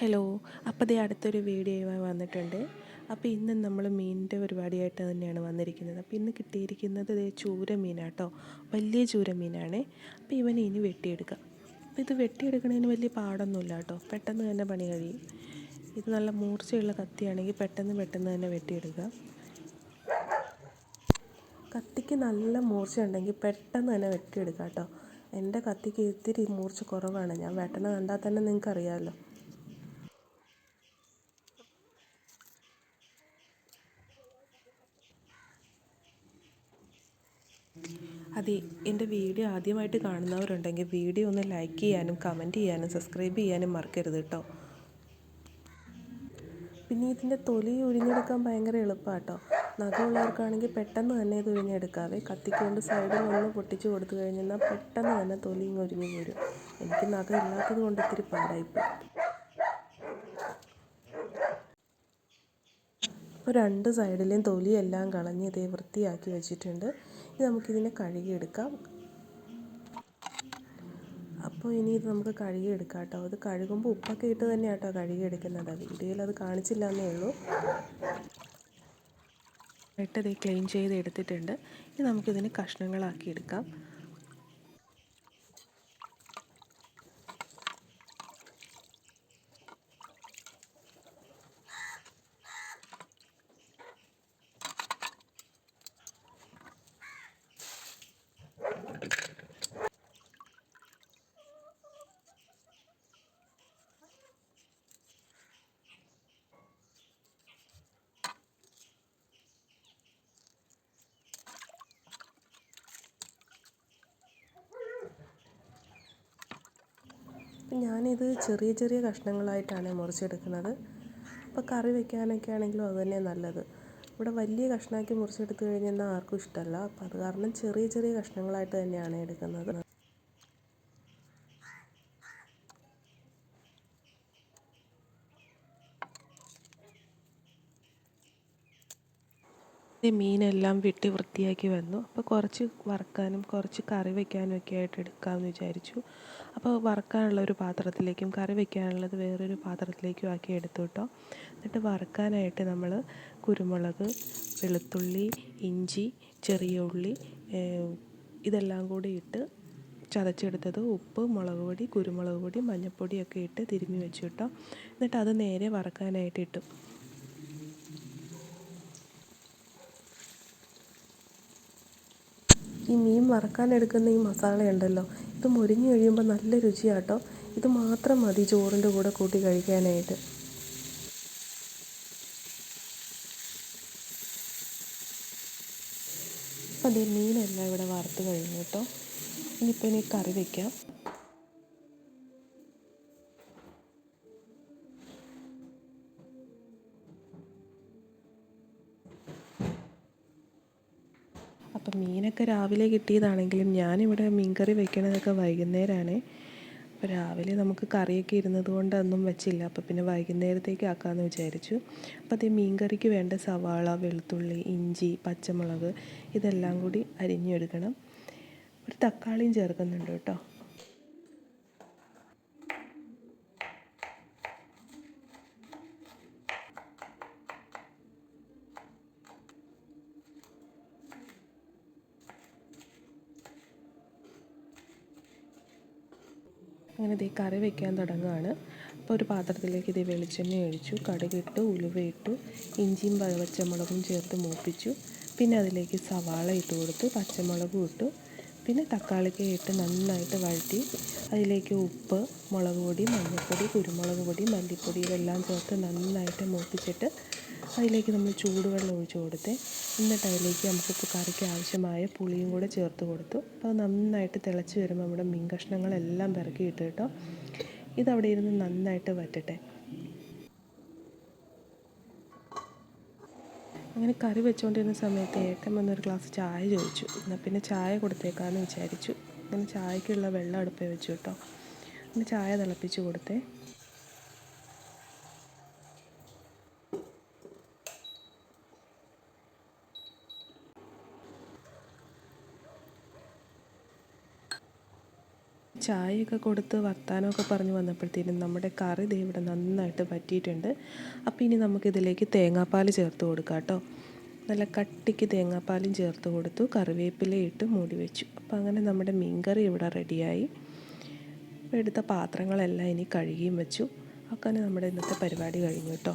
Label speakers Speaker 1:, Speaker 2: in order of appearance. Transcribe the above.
Speaker 1: Hello അപ്പോൾ ദേ അടുത്തൊരു വീഡിയോയുമായി വന്നിട്ടുണ്ട്. അപ്പോൾ ഇന്ന് നമ്മൾ മീനിന്റെ പരിപാടിയായിട്ട് തന്നെയാണ് വന്നിരിക്കുന്നത്. അപ്പോൾ ഇന്ന് കിട്ടിയിരിക്കുന്നത് ദേ ചൂര മീനാട്ടോ. വലിയ ചൂര മീനാണ്. അപ്പോൾ ഇവനെ ഇനി വെട്ടിയെടുക്കാം. അപ്പോൾ ഇത് വെട്ടിയെടുക്കണതിന് വലിയ പാടൊന്നുമില്ല കേട്ടോ പെട്ടെന്ന് തന്നെ പണി കഴിയും. ഇത് നല്ല മൂർച്ചയുള്ള കത്തിയാണെങ്കിൽ പെട്ടെന്ന് പെട്ടെന്ന് തന്നെ വെട്ടിയെടുക്കുക. കത്തിക്ക് നല്ല മൂർച്ച ഉണ്ടെങ്കിൽ പെട്ടെന്ന് തന്നെ വെട്ടിയെടുക്കാം കേട്ടോ എന്റെ കത്തിക്ക് ഇത്തിരി മൂർച്ച കുറവാണ്. ഞാൻ വെട്ടണ കണ്ടാൽ തന്നെ നിങ്ങൾക്ക് അതെ എന്റെ വീഡിയോ ആദ്യമായിട്ട് കാണുന്നവരുണ്ടെങ്കിൽ വീഡിയോ ഒന്ന് ലൈക്ക് ചെയ്യാനും കമന്റ് ചെയ്യാനും സബ്സ്ക്രൈബ് ചെയ്യാനും മറക്കരുത് കേട്ടോ. പിന്നെ ഇതിന്റെ തൊലി ഉരിഞ്ഞെടുക്കാൻ ഭയങ്കര എളുപ്പമാണ് കേട്ടോ നഖമുള്ളവർക്കാണെങ്കിൽ പെട്ടെന്ന് തന്നെ ഇത് ഉരിഞ്ഞെടുക്കാവേ. കത്തിക്കൊണ്ട് സൈഡിൽ ഒന്ന് പൊട്ടിച്ച് കൊടുത്തു കഴിഞ്ഞാൽ പെട്ടെന്ന് തന്നെ തൊലി ഇങ്ങ് ഉരിഞ്ഞു പോരും. എനിക്ക് നഖം ഇല്ലാത്തത് കൊണ്ട് ഇത്തിരി പാടായിപ്പോയി അപ്പോൾ രണ്ട് സൈഡിലെയും തൊലിയെല്ലാം കളഞ്ഞ് ഇതേ വൃത്തിയാക്കി വെച്ചിട്ടുണ്ട്. ഇനി നമുക്കിതിനെ കഴുകിയെടുക്കാം. അപ്പോൾ ഇനി ഇത് നമുക്ക് കഴുകിയെടുക്കാം കേട്ടോ. അത് കഴുകുമ്പോൾ ഉപ്പൊക്കെ ഇട്ട് തന്നെ കേട്ടോ കഴുകിയെടുക്കുന്നത്. വീഡിയോയിൽ അത് കാണിച്ചില്ല എന്നേ ഉള്ളൂ. ഇട്ടത് ക്ലീൻ ചെയ്ത് എടുത്തിട്ടുണ്ട്. ഇനി നമുക്കിതിനെ കഷ്ണങ്ങളാക്കി എടുക്കാം അപ്പം ഞാനിത് ചെറിയ ചെറിയ കഷ്ണങ്ങളായിട്ടാണ് മുറിച്ചെടുക്കുന്നത്. അപ്പോൾ കറി വെക്കാനൊക്കെ ആണെങ്കിലും അതുതന്നെ നല്ലത്. ഇവിടെ വലിയ കഷ്ണമാക്കി മുറിച്ചെടുത്ത് കഴിഞ്ഞെന്നാൽ ആർക്കും ഇഷ്ടമല്ല അപ്പോൾ അത് കാരണം ചെറിയ ചെറിയ കഷ്ണങ്ങളായിട്ട് തന്നെയാണ് എടുക്കുന്നത്. മീനെല്ലാം വെട്ടി വൃത്തിയാക്കി വന്നു. അപ്പോൾ കുറച്ച് വറുക്കാനും കുറച്ച് കറി വയ്ക്കാനും ഒക്കെ ആയിട്ട് എടുക്കാമെന്ന് വിചാരിച്ചു. അപ്പോൾ വറുക്കാനുള്ള ഒരു പാത്രത്തിലേക്കും കറി വെക്കാനുള്ളത് വേറൊരു പാത്രത്തിലേക്കും ആക്കി എടുത്തു കേട്ടോ എന്നിട്ട് വറുക്കാനായിട്ട് നമ്മൾ കുരുമുളക് വെളുത്തുള്ളി ഇഞ്ചി ചെറിയ ഉള്ളി ഇതെല്ലാം കൂടി ഇട്ട് ചതച്ചെടുത്തത് ഉപ്പ് മുളക് പൊടി കുരുമുളക് പൊടി മഞ്ഞൾപ്പൊടിയൊക്കെ ഇട്ട് തിരുമ്മി വെച്ചു കേട്ടോ എന്നിട്ട് അത് നേരെ വറക്കാനായിട്ട് ഇട്ടു. ഈ മീൻ വറക്കാനെടുക്കുന്ന ഈ മസാലയുണ്ടല്ലോ ഇത് മുരിഞ്ഞ് കഴിയുമ്പോൾ നല്ല രുചിയാട്ടോ. ഇത് മാത്രം മതി ചോറിന്റെ കൂടെ കൂട്ടി കഴിക്കാനായിട്ട്. അതേ മീനെല്ലാം ഇവിടെ വറുത്ത് കഴിഞ്ഞു കേട്ടോ. ഇനിയിപ്പോൾ ഇനി കറി വയ്ക്കാം അപ്പം മീനൊക്കെ രാവിലെ കിട്ടിയതാണെങ്കിലും ഞാനിവിടെ മീൻകറി വയ്ക്കണതൊക്കെ വൈകുന്നേരമാണ് അപ്പോൾ രാവിലെ നമുക്ക് കറിയൊക്കെ ഇരുന്നത് കൊണ്ട് ഒന്നും വെച്ചില്ല. അപ്പോൾ പിന്നെ വൈകുന്നേരത്തേക്ക് ആക്കാമെന്ന് വിചാരിച്ചു. അപ്പോൾ അതേ മീൻകറിക്ക് വേണ്ട സവാള വെളുത്തുള്ളി ഇഞ്ചി പച്ചമുളക് ഇതെല്ലാം കൂടി അരിഞ്ഞെടുക്കണം. ഒരു തക്കാളിയും ചേർക്കുന്നുണ്ട് കേട്ടോ. അങ്ങനെ ഇതേ കറി വെക്കാൻ തുടങ്ങുകയാണ് അപ്പോൾ ഒരു പാത്രത്തിലേക്ക് ഇതേ വെളിച്ചെണ്ണ ഒഴിച്ചു കടുകിട്ടു ഉലുവയിട്ടു ഇഞ്ചിയും പച്ചമുളകും ചേർത്ത് മൂപ്പിച്ചു. പിന്നെ അതിലേക്ക് സവാള ഇട്ട് കൊടുത്തു പച്ചമുളകും ഇട്ടു. പിന്നെ തക്കാളിക്ക് ഇട്ട് നന്നായിട്ട് വഴറ്റി അതിലേക്ക് ഉപ്പ് മുളക് പൊടി മഞ്ഞൾപ്പൊടി കുരുമുളക് പൊടി മല്ലിപ്പൊടി ഇതെല്ലാം ചേർത്ത് നന്നായിട്ട് മൂപ്പിച്ചിട്ട് അതിലേക്ക് നമ്മൾ ചൂടുവെള്ളം ഒഴിച്ചു കൊടുത്ത്. എന്നിട്ട് അതിലേക്ക് നമുക്ക് കറിക്ക് ആവശ്യമായ പുളിയും കൂടെ ചേർത്ത് കൊടുത്തു. അപ്പോൾ നന്നായിട്ട് തിളച്ച് വരുമ്പോൾ നമ്മുടെ മീൻ കഷ്ണങ്ങളെല്ലാം പിറക്കിയിട്ട് കേട്ടോ. ഇതവിടെ ഇരുന്ന് നന്നായിട്ട് വറ്റട്ടെ. അങ്ങനെ കറി വെച്ചുകൊണ്ടിരുന്ന സമയത്ത് ഏട്ടൻ വന്നൊരു ഗ്ലാസ് ചായ ചോദിച്ചു. എന്നാൽ പിന്നെ ചായ കൊടുത്തേക്കാമെന്ന് വിചാരിച്ചു. അങ്ങനെ ചായക്കുള്ള വെള്ളം അടുപ്പേ വെച്ചു കേട്ടോ. ചായ തിളപ്പിച്ച് കൊടുത്തേ. ചായയൊക്കെ കൊടുത്ത് വർത്താനമൊക്കെ പറഞ്ഞ് വന്നപ്പോഴത്തേനും നമ്മുടെ കറി ദേ ഇവിടെ നന്നായിട്ട് പറ്റിയിട്ടുണ്ട് അപ്പോൾ ഇനി നമുക്കിതിലേക്ക് തേങ്ങാപ്പാൽ ചേർത്ത് കൊടുക്കാം കേട്ടോ. നല്ല കട്ടിക്ക് തേങ്ങാപ്പാലും ചേർത്ത് കൊടുത്തു. കറിവേപ്പില ഇട്ട് മൂടി വെച്ചു. അപ്പോൾ അങ്ങനെ നമ്മുടെ മീൻകറി ഇവിടെ റെഡിയായി. എടുത്ത പാത്രങ്ങളെല്ലാം ഇനി കഴുകിയും വെച്ചു. അങ്ങനെ നമ്മുടെ ഇന്നത്തെ പരിപാടി കഴിഞ്ഞു കേട്ടോ.